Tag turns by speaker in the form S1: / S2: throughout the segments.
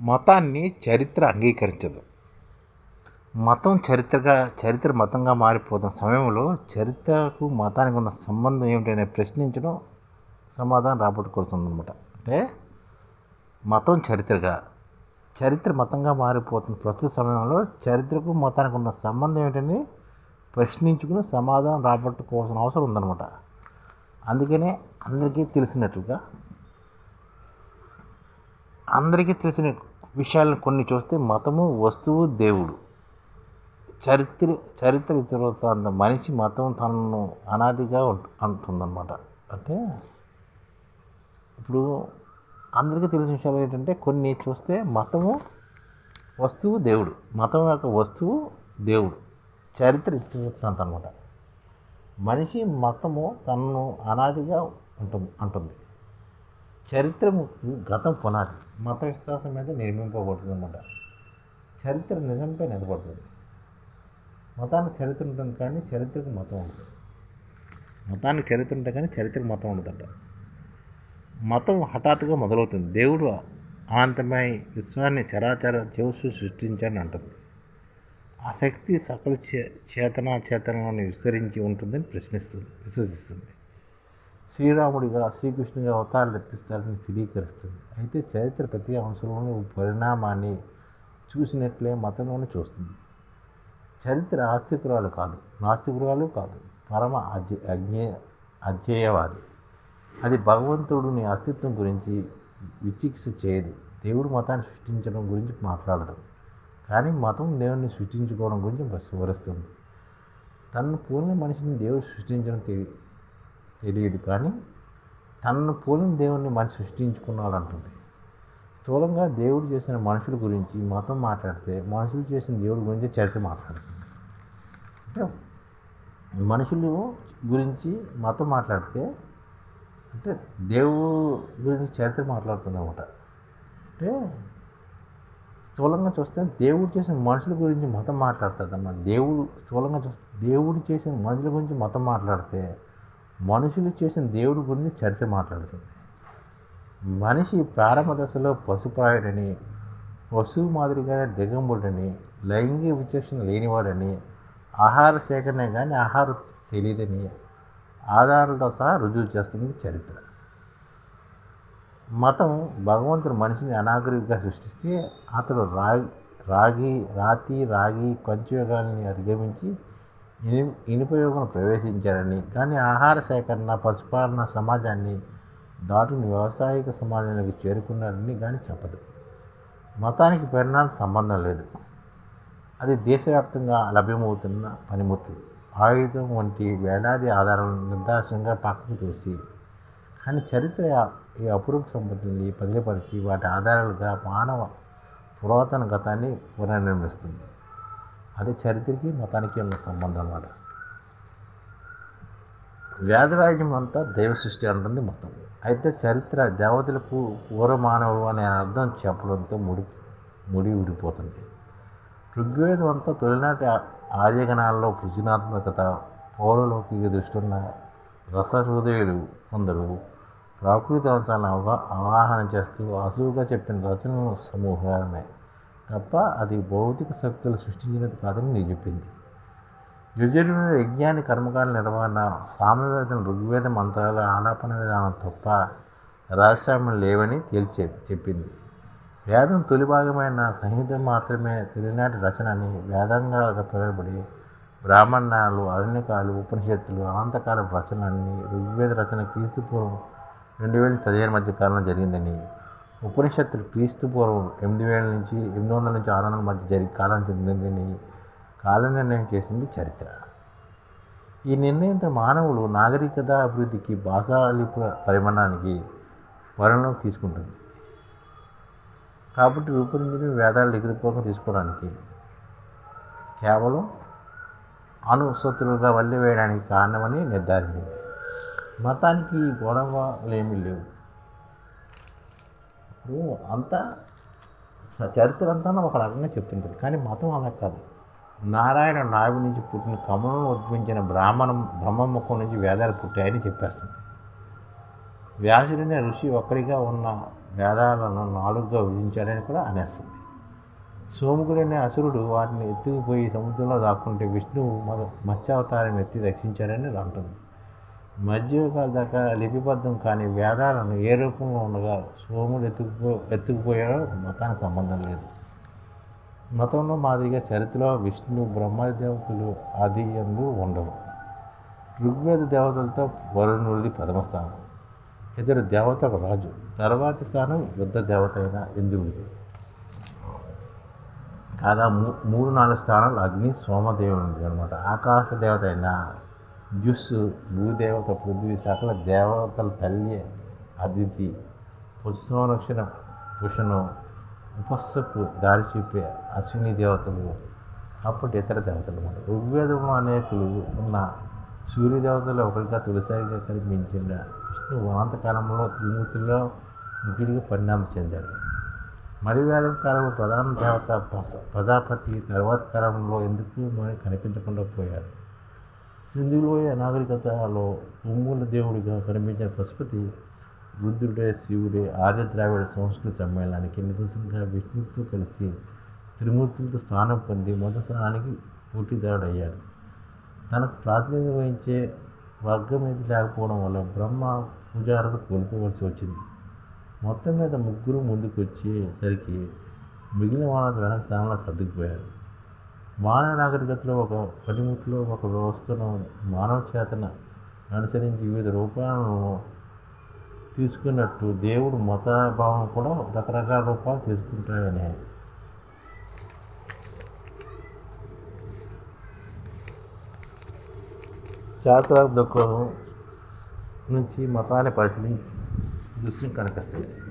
S1: మతాన్ని చరిత్ర అంగీకరించదు. మతం చరిత్రగా చరిత్ర మతంగా మారిపోతున్న సమయంలో చరిత్రకు మతానికి ఉన్న సంబంధం ఏమిటనే ప్రశ్నించడం సమాధానం రాబట్టుకొడుతుందన్నమాట అంటే మతం చరిత్రగా చరిత్ర మతంగా మారిపోతున్న ప్రస్తుత సమయంలో చరిత్రకు మతానికి ఉన్న సంబంధం ఏమిటని ప్రశ్నించుకుని సమాధానం రాబట్టుకోవాల్సిన అవసరం ఉందన్నమాట. అందుకనే అందరికీ తెలిసినట్లుగా అందరికీ తెలిసిన విషయాలను కొన్ని చూస్తే మతము వస్తువు దేవుడు. చరిత్ర చరిత్ర అంత మనిషి మతం తనను అనాదిగా అంటుందన్నమాట. అంటే ఇప్పుడు అందరికీ తెలిసిన విషయాలు ఏంటంటే కొన్ని చూస్తే మతము వస్తువు దేవుడు. మతం యొక్క వస్తువు దేవుడు. చరిత్ర ఇతరులు అనమాట మనిషి మతము తనను అనాదిగా ఉంటుంది అంటుంది. చరిత్ర గతం పునాది. మత విశ్వాసం మీద నిర్మింపబడుతుంది అనమాట చరిత్ర నిజంపై నిలబడుతుంది. మతానికి చరిత్ర ఉంటుంది కానీ చరిత్రకు మతం ఉంటుంది మతానికి చరిత్ర ఉంటుంది కానీ చరిత్రకు మతం ఉండదట. మతం హఠాత్తుగా మొదలవుతుంది. దేవుడు అనంతమై విశ్వాన్ని చరాచర జీవసు సృష్టించాలని అంటుంది. ఆ శక్తి సకల చే చేతన చేతనలోని విస్తరించి ఉంటుందని ప్రశ్నిస్తుంది విశ్వసిస్తుంది. శ్రీరాముడిగా శ్రీకృష్ణుడిగా అవతారాలు ఎత్తిస్తారని స్థిరీకరిస్తుంది. అయితే చరిత్ర ప్రతి అంశంలోని పరిణామాన్ని చూసినట్లే మతంలోనే చూస్తుంది. చరిత్ర ఆస్తికురాలు కాదు నాస్తికురాలు కాదు పరమ అజ్ఞ అజ్ఞే అజ్ఞేయవాది. అది భగవంతుడిని అస్తిత్వం గురించి విచికిత్స చేయదు. దేవుడు మతాన్ని సృష్టించడం గురించి మాట్లాడదు. కానీ మతం దేవుడిని సృష్టించుకోవడం గురించి వివరిస్తుంది. తను పోలిన మనిషిని దేవుడు సృష్టించడం తెలి తెలియదు కానీ తనను పోలిన దేవుణ్ణి మనిషి సృష్టించుకున్నాడు అంటుంది స్థూలంగా దేవుడు చేసిన మనుషుల గురించి మతం మాట్లాడితే మనుషులు చేసిన దేవుడి గురించి చరిత్ర మాట్లాడుతుంది. అంటే మనుషులు గురించి మతం మాట్లాడితే అంటే దేవుడు గురించి చరిత్ర మాట్లాడుతుంది అనమాట అంటే స్థూలంగా చూస్తే దేవుడు చేసిన మనుషుల గురించి మతం మాట్లాడుతుంది అన్న దేవుడు స్థూలంగా చూస్తే దేవుడు చేసిన మనుషుల గురించి మతం మాట్లాడితే మనుషులు చేసిన దేవుడి గురించి చరిత్ర మాట్లాడుతుంది. మనిషి ప్రారంభ దశలో పశుప్రాయుడని పశువు మాదిరిగానే దిగంబుడని లైంగిక విచక్షణ లేనివాడని ఆహార సేకరణ కానీ ఆహారం తెలియదని ఆధారాలతో సహా రుజువు చేస్తుంది చరిత్ర. మతం భగవంతుడు మనిషిని అనాగరికంగా సృష్టిస్తే అతడు రాగి రాగి రాతి రాగి పంచయోగాల్ని అధిగమించి ఇనుపయోగం ప్రవేశించారని కానీ ఆహార సేకరణ పశుపాలన సమాజాన్ని దాటుని వ్యవసాయక సమాజానికి చేరుకున్నారని కానీ చెప్పదు. మతానికి పరిణామ సంబంధం లేదు. అది దేశవ్యాప్తంగా లభ్యమవుతున్న పనిముట్లు. ఆయుధం వంటి వేలాది ఆధారాలను నిర్దాక్షంగా పక్కకు చూసి కానీ చరిత్ర ఈ అపురూప సంపత్తిని బదిలీపరిచి వాటి ఆధారాలుగా మానవ పురాతన గతాన్ని పునర్నిర్మిస్తుంది. అది చరిత్రకి మతానికి ఉన్న సంబంధం అన్నమాట. వేదరాజ్యం అంతా దైవ సృష్టి అంటుంది మతం అయితే చరిత్ర దేవతలకు పూర్వమానవు అనే అర్థం చెప్పడంతో ముడి ముడి ఊడిపోతుంది. ఋగ్వేదం అంతా తొలినాటి ఆర్యగణాల్లో సృజనాత్మకత పౌరలౌకిక దృష్టిన్న రసహృదయుడు కొందరు ప్రాకృతి అంశాలను అవగా అవగాహన చేస్తూ అసువుగా చెప్పిన రచనలు సమూహాలనే తప్ప అది భౌతిక శక్తులు సృష్టించినది కాదని నేను చెప్పింది. యజుర్వేద యజ్ఞాన్ని కర్మకాల నిర్వహణ సామవేదం ఋగ్వేద మంత్రాల ఆలాపన విధానం తప్ప రహస్యాలు లేవని తేల్చి చెప్పింది. వేదం తొలి భాగమైన సంహితం మాత్రమే తొలినాటి రచన అని వేదంగా పిలువబడి బ్రాహ్మణాలు అరణ్యకాలు ఉపనిషత్తులు అనంతకాల రచనలన్నీ ఋగ్వేద రచన క్రీస్తు రెండు వేల పదిహేను మధ్య కాలంలో జరిగిందని ఉపనిషత్తులు క్రీస్తు పూర్వం ఎనిమిది వేల నుంచి ఎనిమిది వందల నుంచి ఆరు వందల మధ్య జరిగి కాలం చెందిందని కాల నిర్ణయం చేసింది చరిత్ర. ఈ నిర్ణయంతో మానవులు నాగరికత అభివృద్ధికి భాషాలిపి పరిమాణానికి పరిణామం తీసుకుంటుంది. కాబట్టి రూపొందించిన వేదాలు లిఖితపూర్వకం తీసుకోవడానికి కేవలం అనుసతులుగా వల్లి వేయడానికి కారణమని నిర్ధారించింది. మతానికి గొడవలు ఏమీ లేవు. ఇప్పుడు అంతా చరిత్ర అంతా ఒక రకంగా చెప్తుంటుంది. కానీ మతం అలా కాదు. నారాయణ నావి నుంచి పుట్టిన కమలను ఉద్భవించిన బ్రాహ్మణం బ్రహ్మముఖం నుంచి వేదాలు పుట్టాయని చెప్పేస్తుంది. వ్యాసుడనే ఋషి ఒక్కడిగా ఉన్న వేదాలను నాలుగుగా విధించాడని కూడా అనేస్తుంది. సోముకుడనే అసురుడు వాటిని ఎత్తుకుపోయి సముద్రంలో దాక్కుంటే విష్ణువు మద- మత్స్యావతారం ఎత్తి రక్షించాడని అంటుంది. మధ్యయుగాల దాకా లిపిబద్ధం కాని వేదాలను ఏ రూపంలో ఉండగా సోముడు ఎత్తుకుపో ఎత్తుకుపోయాడో మతానికి సంబంధం లేదు. మతంలో మాదిరిగా చరిత్రలో విష్ణు బ్రహ్మ దేవతలు ఆది ఎందు ఉండవు. ఋగ్వేద దేవతలతో వరుణుడిది ప్రథమ స్థానం. ఇద్దరు దేవత ఒక రాజు. తర్వాతి స్థానం యుద్ధ దేవత అయిన ఇంద్రుడిది. కాదా మూ మూడు నాలుగు స్థానాలు అగ్ని సోమదేవునిది అనమాట ఆకాశ దేవత అయిన జ్యుస్సు భూదేవత పృథ్వీ సకల దేవతల తల్లి అదితి పశు సంరక్షణ పుషణం ఉపస్సుకు దారి చూపే అశ్విని దేవతలు అప్పటి ఇతర దేవతలు ఋగ్వేదము అనేకులు ఉన్న సూర్యదేవతలు ఒకరిగా తొలిసారిగా కనిపించిన విష్ణువు అనంతకాలంలో త్రిమూర్తిలో ముఖ్యుడిగా పరిణామం చెందాడు. మరి వేదం కాలంలో ప్రధాన దేవత ప్రజాపతి తర్వాత కాలంలో ఎందుకు కనిపించకుండా పోయాడు? సింధులోయ నాగరికతలో ఉమ్ముల దేవుడిగా కనిపించిన పశుపతి బుద్ధుడే శివుడే ఆర్య ద్రావిడ సంస్కృతి సమ్మేళనానికి నిదర్శనంగా విష్ణువుతో కలిసి త్రిమూర్తులతో స్థానం పొంది మొదటి స్థానానికి పోటీదారుడయ్యాడు. తనకు ప్రాతినిధ్యం వహించే వర్గం ఏది లేకపోవడం వల్ల బ్రహ్మ పూజారత కోల్పోవలసి వచ్చింది. మొత్తం మీద ముగ్గురు ముందుకు వచ్చేసరికి మిగిలిన వాళ్ళ వెనక స్థానంలో సర్దుకుపోయారు మానవ నాగరికతలో ఒక పనిముట్లో ఒక వ్యవస్థను మానవ చేతన అనుసరించి వివిధ రూపాలను తీసుకున్నట్టు దేవుడు మతాభావం కూడా రకరకాల రూపాలు తీసుకుంటాయని చాతుర దుఃఖం నుంచి మతాన్ని పరిశీలించి దృశ్యం కనిపిస్తుంది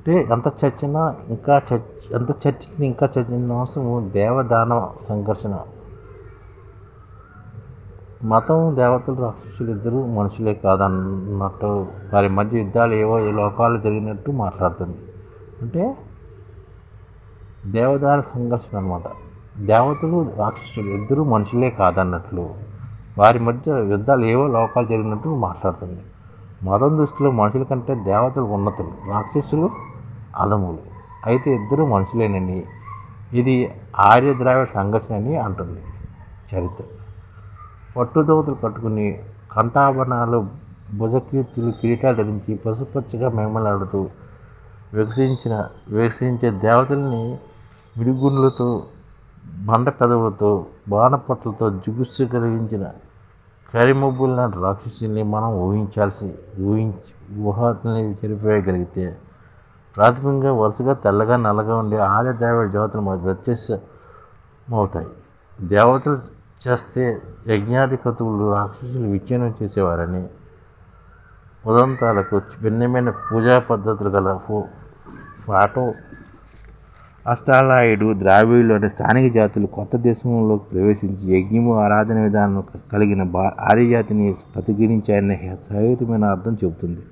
S1: అంటే ఎంత చచ్చినా ఇంకా చర్చ ఎంత చర్చించిన ఇంకా చర్చించిన దేవదాన సంఘర్షణ. మతం దేవతలు రాక్షసులు ఇద్దరు మనుషులే కాదన్నట్టు వారి మధ్య యుద్ధాలు ఏవో ఏ లోకాలు జరిగినట్టు మాట్లాడుతుంది. అంటే దేవదాన సంఘర్షణ అనమాట దేవతలు రాక్షసులు ఇద్దరు మనుషులే కాదన్నట్లు వారి మధ్య యుద్ధాలు ఏవో లోకాలు జరిగినట్టు మాట్లాడుతుంది. మతం దృష్టిలో మనుషుల కంటే దేవతలు ఉన్నతులు. రాక్షసులు అలములు. అయితే ఇద్దరు మనుషులేనని ఇది ఆర్య ద్రావిడ సంఘర్షణ అని అంటుంది చరిత్ర. పట్టుదోతులు కట్టుకుని కంఠాభరణాలు భుజకీర్తులు కిరీటాలు ధరించి పసుపచ్చగా మేమలాడుతూ వికసించిన వికసించే దేవతల్ని మిడిగుండ్లతో బండ పెదవులతో బాణపట్లతో జుగుస్సు కలిగించిన కరిమబ్బుల రాక్షసుల్ని మనం ఊహించాల్సి ఊహించి ఊహాత్మని చెరిపేయగలిగితే ప్రాథమికంగా వరుసగా తెల్లగా నల్లగా ఉండే ఆర్య దేవత దేవతలు మనకు వ్యత్యాసమవుతాయి దేవతలు చేస్తే యజ్ఞాది క్రతువులు రాక్షసులు విచ్ఛిన్నం చేసేవారని ఉదంతాలకు భిన్నమైన పూజా పద్ధతులు గల ఫో ఫాటో అష్టాలాయుడు ద్రావిడులోని స్థానిక జాతులు కొత్త దేశంలోకి ప్రవేశించి యజ్ఞము ఆరాధన విధానం కలిగిన బా ఆర్యజాతిని ప్రతిఘటించాయన్న సహితమైన అర్థం చెబుతుంది.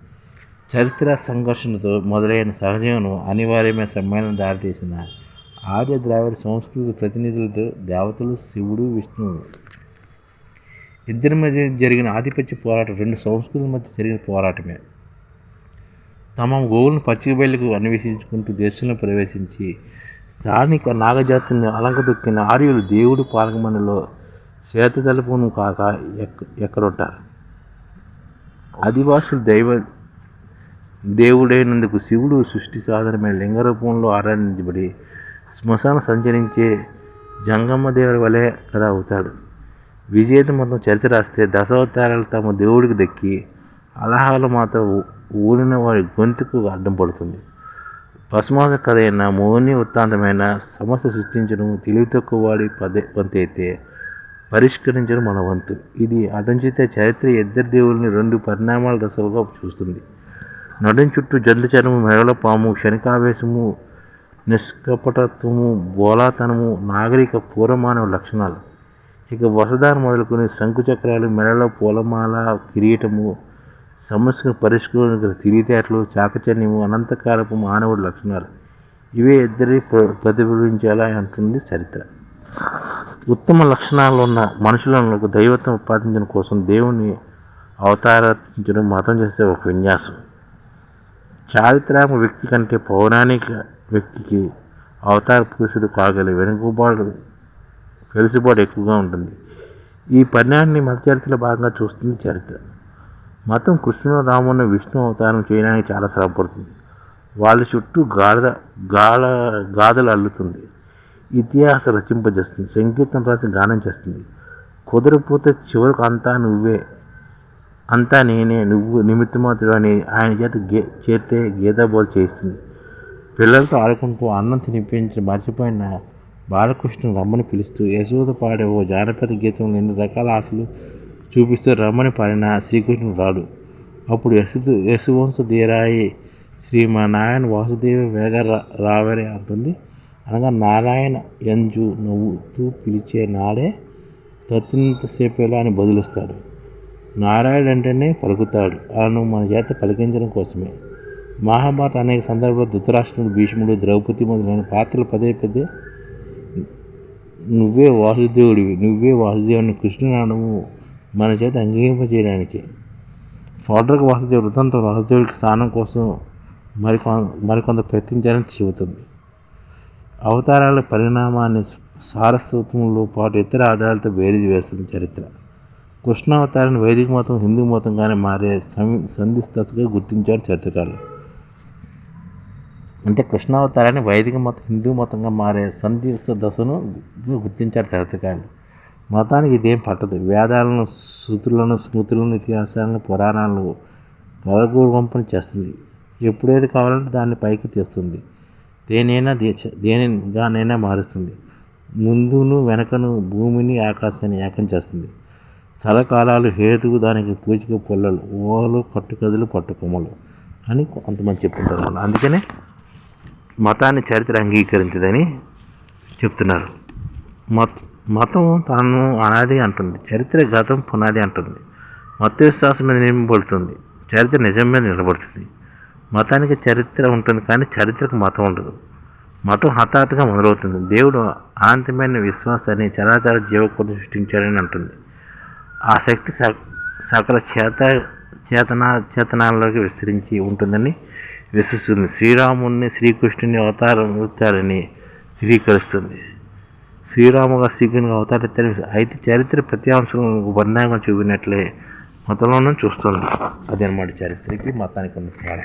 S1: చరిత్ర సంఘర్షణతో మొదలైన సహజీవనం అనివార్యమైన సమ్మేళన దారితీసిన ఆర్య ద్రావిడ సంస్కృతి ప్రతినిధులతో దేవతలు శివుడు విష్ణువు. ఇద్దరి మధ్య జరిగిన ఆధిపత్య పోరాటం రెండు సంస్కృతుల మధ్య జరిగిన పోరాటమే. తమ గోవులను పచ్చికబయలకు అన్వేషించుకుంటూ దేశంలో ప్రవేశించి స్థానిక నాగజాతుల్ని అలంకదొక్కిన ఆర్యులు దేవుడి పాలకమండలో తలపును కాక ఎక్ ఎక్కడుంటారు ఆదివాసులు దైవ దేవుడైనందుకు శివుడు సృష్టి సాధనమైన లింగ రూపంలో ఆరాధించబడి శ్మశాన సంచరించే జంగమ్మ దేవుడి వలె కదా అవుతాడు. విజేత మొత్తం చరిత్ర రాస్తే దశావతారాలు తమ దేవుడికి దక్కి అలహాలు మాత్రం ఊరిన వారి గొంతుకు అడ్డం పడుతుంది. భస్మాస కథ అయిన మోహిని వృత్తాంతమైన సమస్య సృష్టించడం తెలివి తక్కువ వాడి పదే వంతు అయితే పరిష్కరించడం మన వంతు. ఇది అటుంచితే చరిత్ర ఇద్దరు దేవుల్ని రెండు పరిణామాల దశలుగా చూస్తుంది. నడుం చుట్టూ జంతు చర్మము మెడల పాము క్షణికావేశము నిష్కపటత్వము బోలాతనము నాగరిక పూర్వమానవ లక్షణాలు. ఇక వసదారు మొదలుకొని శంకుచక్రాలు మెడలో పూలమాల కిరీటము సమస్యను పరిష్కరించిన తిరిగితేటలు చాకచన్యము అనంతకాలపు మానవుడి లక్షణాలు. ఇవే ఇద్దరి ప్ర- అంటుంది చరిత్ర. ఉత్తమ లక్షణాలు ఉన్న మనుషులను దైవత్వం ఉత్పాదించడం కోసం దేవుని అవతారించడం మతం చేసే ఒక విన్యాసం. చారిత్రాత్మక వ్యక్తి కంటే పౌరాణిక వ్యక్తికి అవతార పురుషుడు కాగలి వెనుకబాటు వెలుసుబాటు ఎక్కువగా ఉంటుంది. ఈ పరిణామాన్ని మత చరిత్రలో భాగంగా చూస్తుంది చరిత్ర. మతం కృష్ణుడు రాముని విష్ణు అవతారం చేయడానికి చాలా శ్రమపడుతుంది వాళ్ళ చుట్టూ గాఢ గాఢ గాథలు అల్లుతుంది. ఇతిహాస రచింపజేస్తుంది. సంగీతం రాసి గానం చేస్తుంది. కుదరపోతే చివరకు అంతా నువ్వే అంతా నేనే నువ్వు నిమిత్తమాత్రుడు అని ఆయన చేత గే చేతే గీతాబోధ చేస్తుంది పిల్లలతో ఆడుకుంటూ అన్నం తినిపించి మర్చిపోయిన బాలకృష్ణుని రమ్మని పిలుస్తూ యశోద పాడే ఓ జానపద గీతంలో ఎన్ని రకాల ఆశలు చూపిస్తూ రమ్మని పాడిన శ్రీకృష్ణుడు రాడు. అప్పుడు యశు యశువంశ ధీరాయి శ్రీమనారాయణ వాసుదేవ వేగ రా- రావరే అంటుంది. అనగా నారాయణ ఎంజు నవ్వుతూ పిలిచే నాడే తత్తినంతసేపేలా అని బదులుస్తాడు. నారాయణ అంటేనే పలుకుతాడు. అలా మన చేత పలికించడం కోసమే. మహాభారత అనేక సందర్భాలు ధృతరాష్ట్రుడు భీష్ముడు ద్రౌపది మొదలైన పాత్రలు పదే పదే నువ్వే వాసుదేవుడివి నువ్వే వాసుదేవుని కృష్ణునాడము మన చేత అంగీకరింపజేయడానికి. ఫోడ్రక్ వాసుదేవుడు వృత్తంతో వాసుదేవుడికి స్థానం కోసం మరికొ మరికొంత ప్రయత్నించాలని చెబుతుంది. అవతారాల పరిణామాన్ని సారస్వతంలో పాటు ఇతర ఆధారాలతో బేరీజు వేస్తుంది చరిత్ర. కృష్ణావతారాన్ని వైదిక మతం హిందూ మతంగానే మారే సంధిస్తగా గుర్తించారు చరిత్రకారులు. అంటే కృష్ణావతారాన్ని వైదిక మతం హిందూ మతంగా మారే సంధిస్త దశను గుర్తించారు చరిత్రకారులు. మతానికి ఇదేం పట్టదు. వేదాలను శృతులను స్మృతులను ఇతిహాసాలను పురాణాలను కలగూరంపని చేస్తుంది. ఎప్పుడేది కావాలంటే దాన్ని పైకి తెస్తుంది. దేనైనా దే- దేనిగానైనా మారుస్తుంది. ముందును వెనకను భూమిని ఆకాశాన్ని ఏకం చేస్తుంది. తలకాలాలు హేతువు దానికి పూచిక పొల్లలు ఓలు కట్టుకదులు పట్టుకొమ్మలు అని కొంతమంది చెప్తుంటారు వాళ్ళు అందుకనే మతాన్ని చరిత్ర అంగీకరించదని చెప్తున్నారు. మత మతం తనను అనాది అంటుంది చరిత్ర గతం పునాది అంటుంది. మత విశ్వాసం మీద నిలబడుతుంది చరిత్ర నిజం మీద నిలబడుతుంది. మతానికి చరిత్ర ఉంటుంది కానీ చరిత్రకు మతం ఉండదు. మతం హఠాత్తుగా మొదలవుతుంది. దేవుడు అనంతమైన విశ్వాసాన్ని చరాచర జీవకోటి సృష్టించాడని అంటుంది. ఆ శక్తి స సకల చేత చేతన చేతనాల్లోకి విస్తరించి ఉంటుందని విశ్వసిస్తుంది. శ్రీరాముడిని శ్రీకృష్ణుని అవతారం ఎత్తారని స్థిరీకరిస్తుంది శ్రీరాముగా శ్రీకృష్ణుని అవతారెత్తారని అయితే చరిత్ర ప్రతి అంశం వర్ణంగా చూపినట్లే మతంలోనూ చూస్తుంది. అదనమాట చరిత్రకి మతానికి ఉన్న తేడా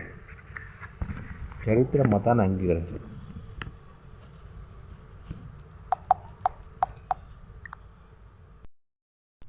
S1: చరిత్ర మతాన్ని అంగీకరించదు.